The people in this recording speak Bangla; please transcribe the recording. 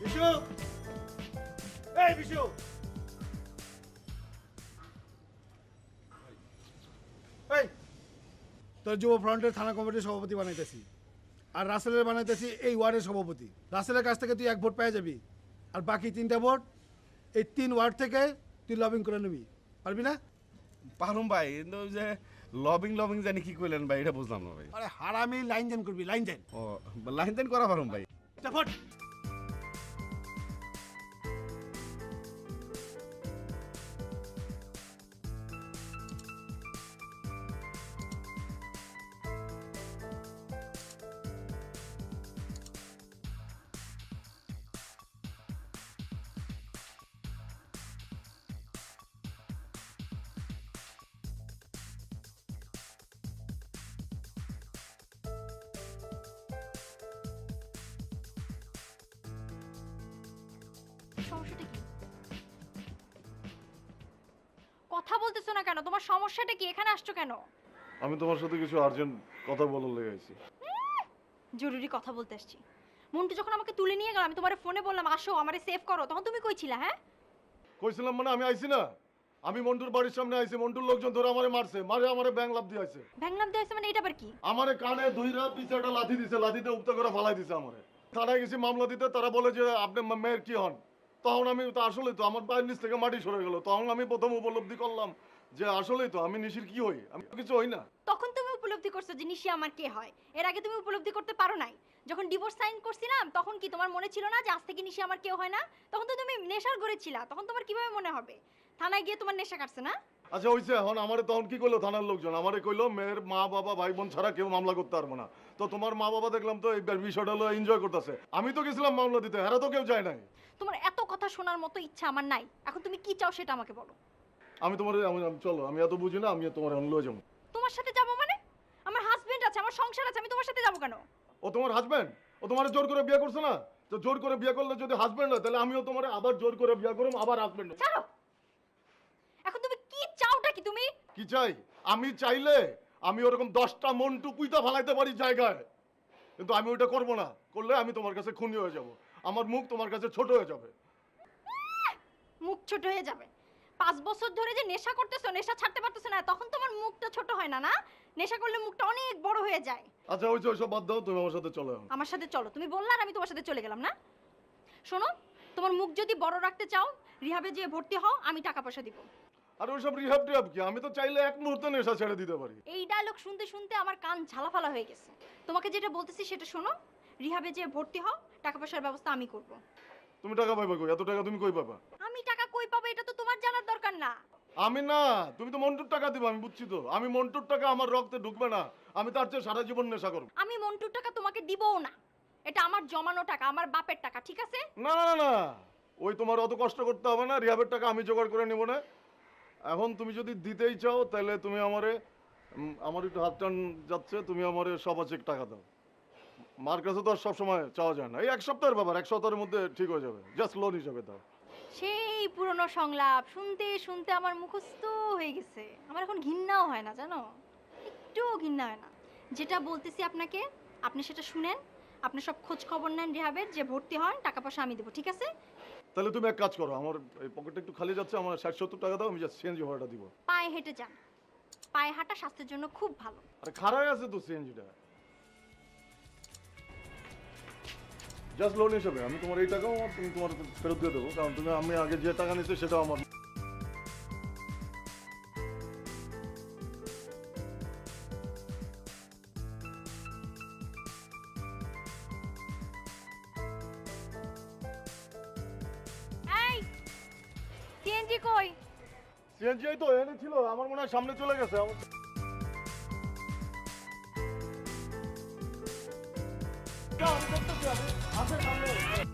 বিশু। এই বিশু। এই তোর যুব ফ্রন্টের থানা কমিটির সভাপতি বানাইতেছি। আর রাসেলের বানাইতেছি এই ওয়ার্ডের সভাপতি। রাসেলের কাছ থেকে তুই এক ভোট পেয়ে যাবি। আর বাকি তিনটা ভোট এই তিন ওয়ার্ড থেকে তুই লবিং করে নিবি। পারবি না? পারুম ভাই কিন্তু ওই যে লবিং লবিং জানি কি কইলেন ভাই এটা বুঝলাম না ভাই। আরে হারামি লাইন দেন করবি লাইন দেন। ও লাইন দেন করা পারুম ভাই। যা সমস্যাটা কি? কথা বলতেছো না কেন? তোমার সমস্যাটা কি? এখানে আসছো কেন? আমি তোমার সাথে কিছু আর্জেন্ট কথা বলার লেগে আছি জরুরি কথা বলতে আসছি। মন্টু যখন আমাকে তুলে নিয়ে গেল আমি তোমার ফোনে বললাম আসো আমারে সেভ করো। তখন তুমি কই ছিলা হ্যাঁ? কইছিলাম মানে আমি আইছি না। আমি মন্টুর বাড়ির সামনে আইছি। মন্টুর লোকজন ধরে আমারে মারছে। মারে আমারে ব্যাং লাভ দিয়ে আইছে। ভ্যাংলাম দেওয়া মানে এটা আবার কি? আমারে কানে দুইরা পিছে একটা লাথি দিছে লাথিতে উক্ত করে ফালাই দিছে আমারে। থানায় গেছি মামলা দিতে তারা বলে যে আপনি মেয়ের কি হন? তখন আমি তো আসলেই তো আমার পায়ের নিচ থেকে মাটি সরে গেল। তখন আমি প্রথম উপলব্ধি করলাম যে আসলেই তো আমি নিশির কি হই? আমি কিছু হই না। তখন তুমি উপলব্ধি করছ যে নিশি আমার কে হয়? এর আগে তুমি উপলব্ধি করতে পারো নাই। যখন ডিভোর্স সাইন করছিলাম তখন কি তোমার মনে ছিল না যে আজ থেকে নিশি আমার কেউ হয় না? তখন তো তুমি নেশার ঘরে ছিলা তখন তোমার কীভাবে মনে হবে? থানায় গিয়ে তোমার নেশা কাটছে না? আচ্ছা হইছে এখন আমারে তখন কি করল থানার লোকজন? আমারে কইলো মেয়ের মা বাবা ভাই বোন ছাড়া কেউ মামলা করতে পারব না। তো তোমার মা বাবা দেখলাম তো এই বিষয়টা হলো এনজয় করতেছে। আমি তো গেছিলাম মামলা দিতে এরা তো কেউ যায় নাই। তোমার কথা শোনার মতো ইচ্ছা আমার নাই। এখন তুমি কি চাও সেটা আমাকে বলো। আমি তোমার আমি আমি- চলো আমি এত বুঝি না আমি তোমার লয়ে যাব। তোমার সাথে যাব মানে? আমার হাজবেন্ড আছে আমার সংসার আছে আমি তোমার সাথে যাব কেন? ও তোমার হাজবেন্ড ও তোমার জোর করে বিয়ে করছে না? তো জোর করে বিয়ে করলে যদি হাজবেন্ড হয় তাহলে আমিও তোমার আবার জোর করে বিয়ে করুম আবার হাজবেন্ড চলো এখন তুমি কি চাওটা কি তুমি? কি চাই? আমি চাইলে আমি ওরকম দশটা মন্টু কুইতা ফালাইতে পারি জায়গায়। কিন্তু আমি ওইটা করব না। করলে আমি তোমার কাছে খুনি হয়ে যাব। আমার মুখ তোমার কাছে ছোট হয়ে যাবে। মুখ ছোট হয়ে যাবে। পাঁচ বছর ধরে যে নেশা করতেছো নেশা ছাড়তে পারতেছো না তখন তোমার মুখটা ছোট হয় না না? নেশা করলে মুখটা অনেক বড় হয়ে যায়। আচ্ছা ওই যে ওইসব বাদ দাও তুমি আমার সাথে চলো আমার সাথে চলো। তুমি বললা আর আমি তোমার সাথে চলে গেলাম না? শোনো তোমার মুখ যদি বড় রাখতে চাও রিহাবে যেয়ে ভর্তি হও আমি টাকা পয়সা দিব। আর ওইসব রিহাব টিহাব কি? আমি তো চাইলে এক মুহূর্তে নেশা ছেড়ে দিতে পারি। এই ডায়লগ শুনতে শুনতে আমার কান ঝালাফালা হয়ে গেছে। তোমাকে যেটা বলতেছি সেটা শোনো রিহাবে যেয়ে ভর্তি হও টাকা পয়সার ব্যবস্থা আমি করব। তুমি টাকা পাইবা কই? এত টাকা তুমি কই পাবা? আমি টাকা কই পাবো এটা তো তোমার জানার দরকার না। আমি না তুমি তো মন্টুর টাকা দিবা আমি বুঝছি তো। আমি মন্টুর টাকা আমার রক্তে ঢুকবে না আমি তার চেয়ে সারা জীবন নেশা করব। আমি মন্টুর টাকা তোমাকে দিবও না। এটা আমার জমানো টাকা আমার বাপের টাকা ঠিক আছে? না না না ওই তোমার অত কষ্ট করতে হবে না রিহাবের টাকা আমি জোগাড় করে নেব না। এখন তুমি যদি দিতেই চাও তাহলে তুমি আমারে আমার একটু হাত টান যাচ্ছে তুমি আমারে সবা চেক টাকা দাও। মার কাছে তো আর সবসময় চাওয়া যায় না। এই এক সপ্তাহের ব্যাপার এক সপ্তাহের মধ্যে ঠিক হয়ে যাবে। জাস্ট লোন হিসাবে দাও। সেই পুরনো সংলাপ শুনতে শুনতে আমার মুখস্থ হয়ে গেছে। আমার এখন ঘৃণাও হয় না জানো? একটুও ঘৃণা হয় না। যেটা বলতেছি আপনাকে আপনি সেটা শুনেন। আপনি সব খোঁজ খবর নেন রেহাবের যে ভর্তি হন টাকা পয়সা আমি দেবো ঠিক আছে? তাহলে তুমি এক কাজ করো আমার এই পকেটটা একটু খালি যাচ্ছে আমার ষাট সত্তর টাকা দাও আমি জাস্ট সিএনজি ভাড়াটা দিব। পায়ে হেঁটে যান। পায়ে হাঁটা স্বাস্থ্যের জন্য খুব ভালো। আরে খারাপ আছে তো সিএনজিটা জাস্ট লোন হিসাবে আমি তোমার এই টাকাও আমার তুমি তোমার ফেরত দিয়ে দেবো কারণ তুমি আমি আগে যে টাকা নিচ্ছি সেটাও আমার। সিএনজি কই? সিএনজি তো এনে ছিল আমার মনে হয় সামনে চলে গেছে আমার যাও, আমি দেখতেছি, আমি- আছে সামনে।